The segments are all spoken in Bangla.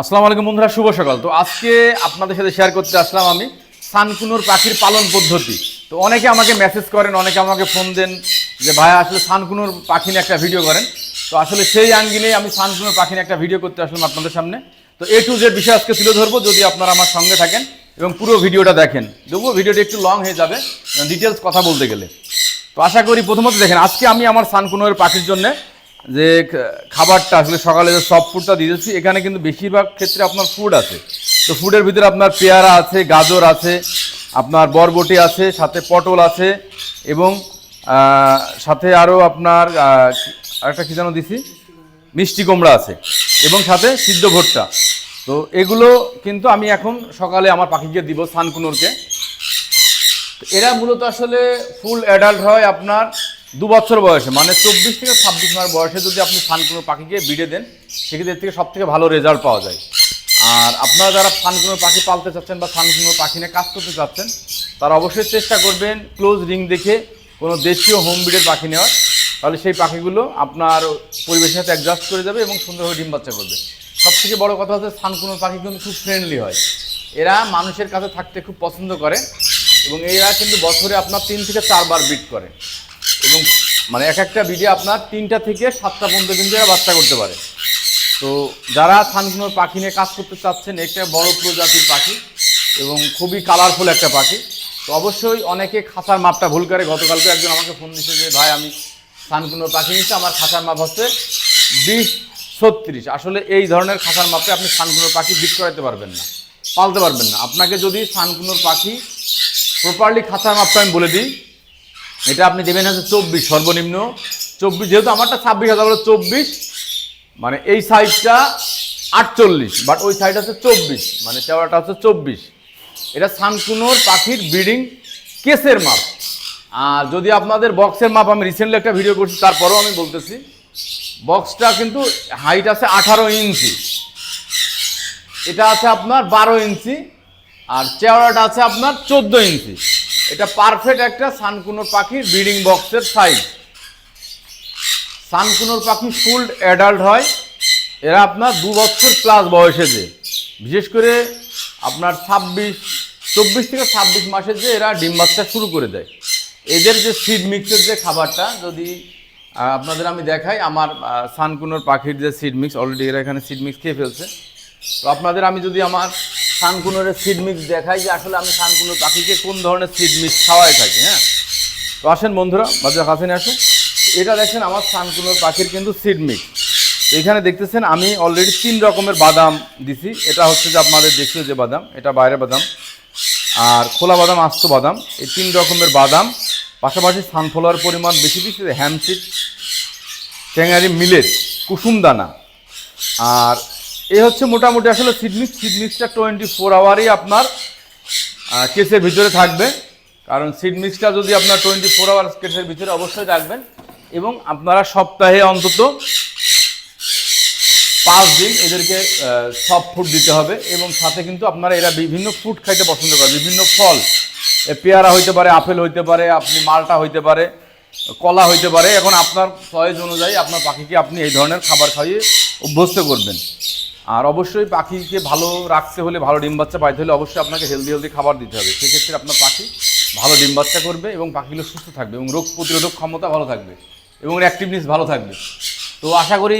আসসালামু আলাইকুম বন্ধুরা, শুভ সকাল। তো আজকে আপনাদের সাথে শেয়ার করতে আসলাম আমি সানকুনোর পাখির পালন পদ্ধতি। তো অনেকে আমাকে মেসেজ করেন, অনেকে আমাকে ফোন দেন যে, ভাই, আসলে সানকুনোর পাখি নিয়ে একটা ভিডিও করেন। তো আসলে সেই আঙ্গিনে আমি সানকুনোর পাখি নিয়ে একটা ভিডিও করতে আসলাম আপনাদের সামনে। তো এ টু জেড বিষয় আজকে তুলে ধরবো, যদি আপনারা আমার সঙ্গে থাকেন এবং পুরো ভিডিওটা দেখেন। তবুও ভিডিওটা একটু লং হয়ে যাবে ডিটেলস কথা বলতে গেলে। তো আশা করি প্রথমত দেখেন, আজকে আমি আমার সানকুনোর পাখির জন্য যে খাবারটা আসলে সকালে যে সব ফুডটা দিয়েছি, এখানে কিন্তু বেশিরভাগ ক্ষেত্রে আপনার ফুড আছে। তো ফুডের ভিতরে আপনার পেয়ারা আছে, গাজর আছে, আপনার বরবটি আছে, সাথে পটল আছে, এবং সাথে আরও আপনার আরেকটা কী যেন দিছি? মিষ্টি কুমড়া আছে, এবং সাথে সিদ্ধ ভুট্টা তো এগুলো কিন্তু আমি এখন সকালে আমার পাখিকে দিব, সানকুনোরকে। এরা মূলত আসলে ফুল অ্যাডাল্ট হয় আপনার দু বছর বয়সে মানে চব্বিশ থেকে ছাব্বিশ মাস বয়সে যদি আপনি ফানকুনো পাখিকে বিড়ে দেন, সেক্ষেত্রে থেকে সব থেকে ভালো রেজাল্ট পাওয়া যায়। আর আপনারা যারা ফানকুনো পাখি পালতে চাচ্ছেন বা ফানকুনো পাখি নিয়ে কাজ করতে চাচ্ছেন, তারা অবশ্যই চেষ্টা করবেন ক্লোজ রিং দেখে কোনো দেশীয় হোম ব্রিডের পাখি নেওয়ার। তাহলে সেই পাখিগুলো আপনার পরিবেশের সাথে অ্যাডজাস্ট করে যাবে এবং সুন্দরভাবে ডিম বাচ্চা করবে। সব থেকে বড় কথা হচ্ছে ফানকুনো পাখি কিন্তু খুব ফ্রেন্ডলি হয়। এরা মানুষের কাছে থাকতে খুব পছন্দ করে এবং এরা কিন্তু বছরে আপনার তিন থেকে চারবার বিট করে। এবং মানে এক একটা বিটে আপনার তিনটা থেকে সাতটা পর্যন্ত কিন্তু এরা বাচ্চা করতে পারে। তো যারা থানকুনোর পাখি নিয়ে কাজ করতে চাচ্ছেন, একটা বড় প্রজাতির পাখি এবং খুবই কালারফুল একটা পাখি, তো অবশ্যই অনেকে খাঁচার মাপটা ভুল করে। গতকালকে একজন আমাকে ফোন দিচ্ছে যে, ভাই, আমি থানকুনোর পাখি নিচ্ছি আমার খাঁচার মাপ হচ্ছে বিশ ছত্রিশ। আসলে এই ধরনের খাঁচার মাপে আপনি থানকুনোর পাখি বিট করাতে পারবেন না, পালতে পারবেন না। আপনাকে যদি থানকুনোর পাখি প্রপারলি খাঁচার মাপটা আমি বলে দিই এটা আপনি দেবেন হচ্ছে চব্বিশ, সর্বনিম্ন চব্বিশ, যেহেতু আমারটা ছাব্বিশ হাজার হলো চব্বিশ মানে এই সাইজটা আটচল্লিশ বাট ওই সাইড হচ্ছে চব্বিশ মানে চেওড়াটা হচ্ছে চব্বিশ। এটা সানকুনোর পাখির ব্রিডিং কেসের মাপ। আর যদি আপনাদের বক্সের মাপ, আমি রিসেন্টলি একটা ভিডিও করছি, তারপরেও আমি বলতেছি বক্সটা কিন্তু হাইট আছে আঠারো ইঞ্চি। এটা আছে আপনার বারো ইঞ্চি, আর চেওড়াটা আছে আপনার চোদ্দ ইঞ্চি। এটা পারফেক্ট একটা সানকুনোর পাখির ব্রিডিং বক্সের সাইজ সানকুনোর পাখি ফুল অ্যাডাল্ট হয়। এরা আপনার দু বছর প্লাস বয়সে যে। বিশেষ করে আপনার ছাব্বিশ, চব্বিশ থেকে ছাব্বিশ মাসে যে এরা ডিম বাচ্চা শুরু করে দেয়। এদের যে সিড মিক্সের যে খাবারটা, যদি আপনাদের আমি দেখাই, আমার সানকুনোর পাখির যে সিড মিক্স অলরেডি এরা এখানে সিড মিক্স খেয়ে ফেলছে। তো আপনাদের আমি যদি আমার সানকুনোর সিড মিক্স দেখাই যে আসলে আমি সানকুনোর পাখিকে কোন ধরনের সিড মিক্স খাওয়াই থাকি হ্যাঁ? তো আসেন বন্ধুরা বাজার কাছে আসুন। এটা দেখেন আমার সানকুনোর পাখির কিন্তু সিড মিক্স এখানে দেখতেছেন আমি অলরেডি তিন রকমের বাদাম দিছি। এটা হচ্ছে যে আপনাদের দেশীয় যে বাদাম, এটা বাইরে বাদাম। আর খোলা বাদাম, আস্ত বাদাম, এই তিন রকমের বাদাম। পাশাপাশি সানফ্লাওয়ার পরিমাণ বেশি দিচ্ছি হ্যামসিড ট্যাঙারি মিলেট কুসুম দানা আর এ হচ্ছে মোটামুটি আসলে সিডমিক্স সিডমিক্সটা টোয়েন্টি ফোর আওয়ারই আপনার কেসের ভিতরে থাকবে। কারণ সিড মিক্সটা যদি আপনার টোয়েন্টি ফোর আওয়ার কেসের ভিতরে অবশ্যই রাখবেন এবং আপনারা সপ্তাহে অন্তত পাঁচ দিন এদেরকে সব ফুড দিতে হবে এবং সাথে কিন্তু আপনারা এরা বিভিন্ন ফুড খাইতে পছন্দ করে বিভিন্ন ফল পেয়ারা হইতে পারে, আপেল হইতে পারে, আপনি মালটা হইতে পারে, কলা হইতে পারে। এখন আপনার চয়েস অনুযায়ী আপনার পাখিকে আপনি এই ধরনের খাবার খাইয়ে অভ্যস্ত করবেন। আর অবশ্যই পাখিকে ভালো রাখতে হলে, ভালো ডিম বাচ্চা পাইতে হলে অবশ্যই আপনাকে হেলদি হেলদি খাবার দিতে হবে। সেক্ষেত্রে আপনার পাখি ভালো ডিম বাচ্চা করবে এবং পাখিগুলো সুস্থ থাকবে এবং রোগ প্রতিরোধক ক্ষমতা ভালো থাকবে এবং অ্যাক্টিভনেস ভালো থাকবে। তো আশা করি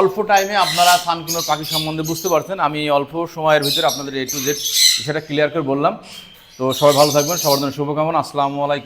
অল্প টাইমে আপনারা সানকুনোর পাখি সম্বন্ধে বুঝতে পারছেন। আমি অল্প সময়ের ভিতরে আপনাদের এ টু জেড সেটা ক্লিয়ার করে বললাম। তো সবাই ভালো থাকবেন, সবার জন্য শুভকামনা। আসসালামু আলাইকুম।